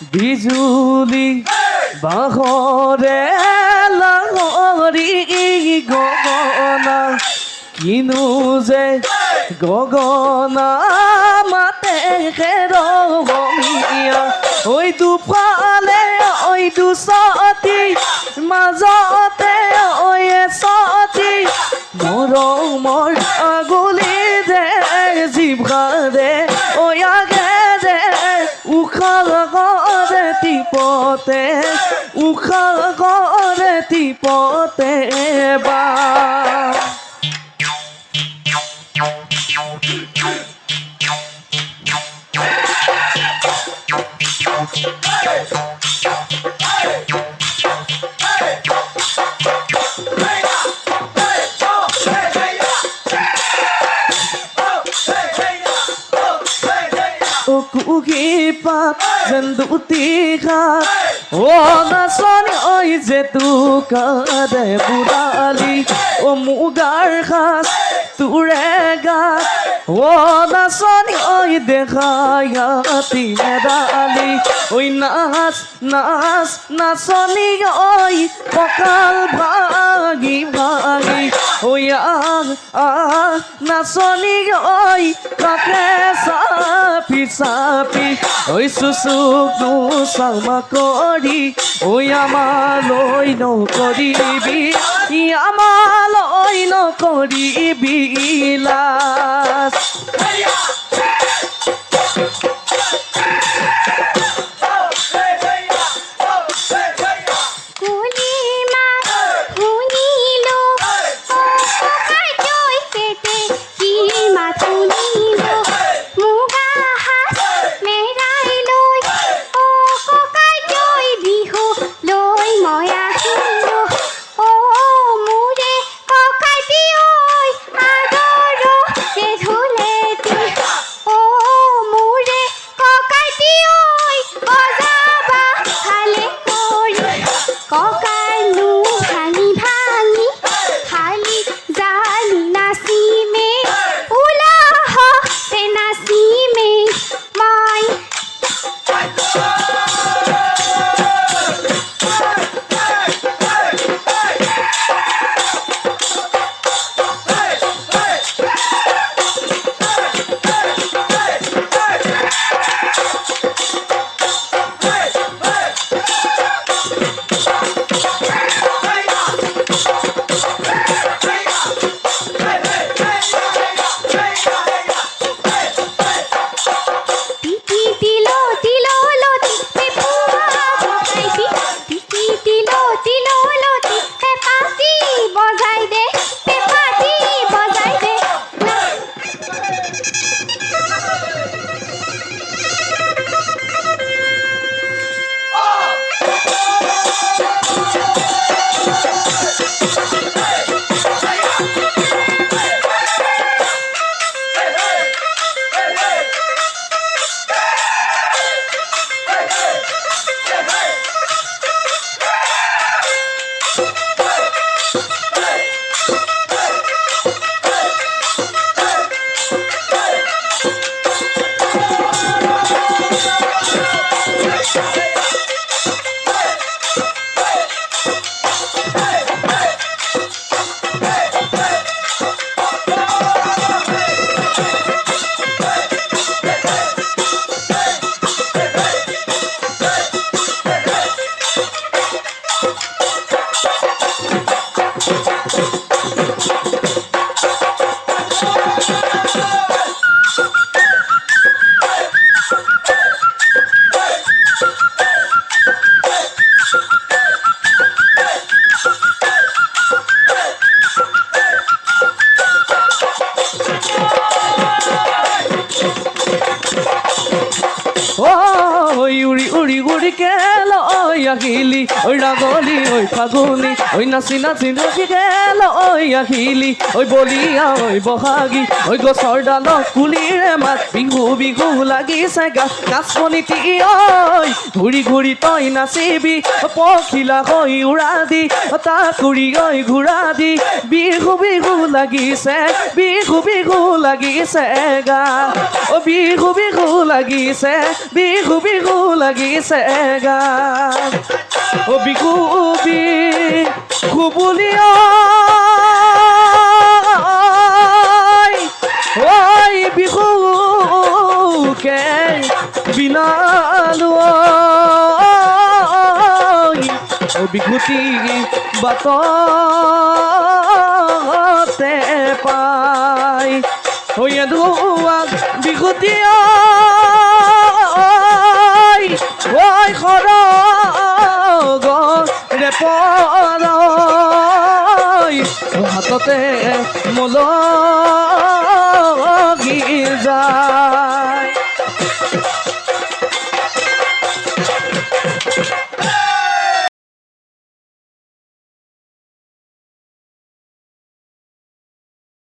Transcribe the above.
বিজুলি বাহরে লাহরি গগনা, কিনু যে গগনা মাতে খেরমিয়া ওই দুফালে, ওই দুসতি মাজতে ওই সতি মৰমৰ আগুলি দে জিভাৰে আগে দে উশাহ কৰে টিপতে উশাহ কৰে পথে বা। ও কুকি পাত যেন দুটি ঘাট ও নাচনি ঐ যে তোকাৰে বুঢ়ালি ও গাত ও নাচনি ঐ দেখায়াতি মেডালি ঐ নাচ নাচ নাচনি ঐ কঁকাল ভাগি ভাগি ঐ আহ আহ নাচনি ঐ কাকে চাপি চাপি ঐ চুচুকনো চামা কৰি ঐ আমালৈ নকৰিবি ই আমালৈ নকৰিবি করি কুলিমা গেল, ওই আহিলি ওই রাগলি, ওই ফাগুনি, ওই নাচি নাচি ৰখি গেল, ওই আহিলি ওই বলিয়া, ওই বহাগী, ওই গছৰ ডালত কুলিৰে মাত, বিহু বিহু লাগিছে গা কাচকণিটি ঐ ঘূৰি ঘূৰি তই নাচিবি, পখিলা হৈ উৰা দি তাকুৰি ঐ ঘূৰা দি বিহু বিহু লাগিছে, বিহু বিহু লাগিছে গা, অ বিহু বিহু লাগিছে, বিহু বিহু লাগিছে গা অ বিহু বিহু বুলি ঐ ঐ বিহুকে বিনালো ঐ বিহুতি বাটতে পাই। হৈ ধোৱাক বিহুতি ওই খর গে পর হাততে মোল গিজা